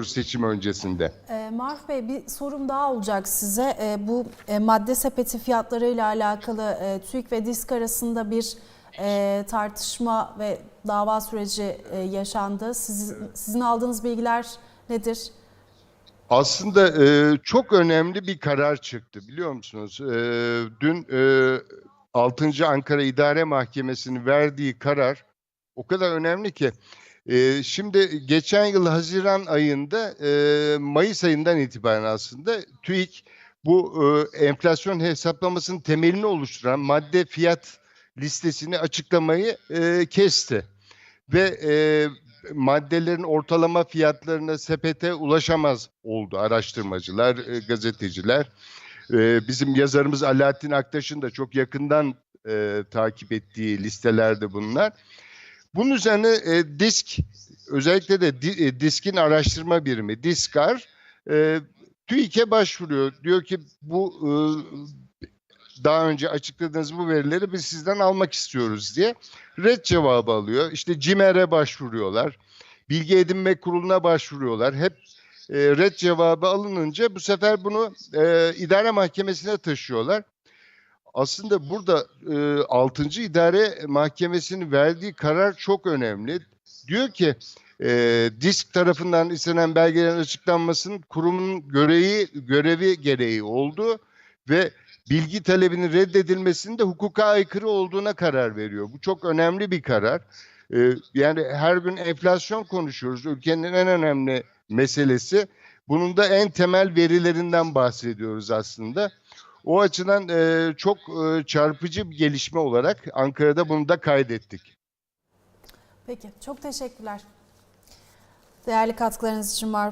seçim öncesinde. E, Maruf Bey bir sorum daha olacak size. E, bu e, madde sepeti fiyatlarıyla alakalı e, TÜİK ve DİSK arasında bir e, tartışma ve dava süreci e, yaşandı. Siz, sizin aldığınız bilgiler nedir? Aslında e, çok önemli bir karar çıktı biliyor musunuz? E, dün e, 6. Ankara İdare Mahkemesi'nin verdiği karar o kadar önemli ki. Şimdi geçen yıl Haziran ayında, Mayıs ayından itibaren aslında TÜİK bu enflasyon hesaplamasının temelini oluşturan madde fiyat listesini açıklamayı kesti. Ve maddelerin ortalama fiyatlarına sepete ulaşamaz oldu araştırmacılar, gazeteciler. Bizim yazarımız Alaaddin Aktaş'ın da çok yakından takip ettiği listelerde bunlar. Bunun üzerine e, DISK, özellikle de di, e, DISK'in araştırma birimi, DISKAR, e, TÜİK'e başvuruyor. Diyor ki bu e, daha önce açıkladığınız bu verileri biz sizden almak istiyoruz diye red cevabı alıyor. İşte CİMER'e başvuruyorlar. Bilgi Edinme Kurulu'na başvuruyorlar. Hep e, red cevabı alınınca bu sefer bunu e, idare mahkemesine taşıyorlar. Aslında burada e, 6. İdare Mahkemesi'nin verdiği karar çok önemli. Diyor ki e, disk tarafından istenen belgelerin açıklanmasının kurumun görevi, görevi gereği oldu ve bilgi talebinin reddedilmesinin de hukuka aykırı olduğuna karar veriyor. Bu çok önemli bir karar. Ee, yani her gün enflasyon konuşuyoruz. Ülkenin en önemli meselesi. Bunun da en temel verilerinden bahsediyoruz aslında. O açıdan e, çok e, çarpıcı bir gelişme olarak Ankara'da bunu da kaydettik. Peki, çok teşekkürler. Değerli katkılarınız için Maruf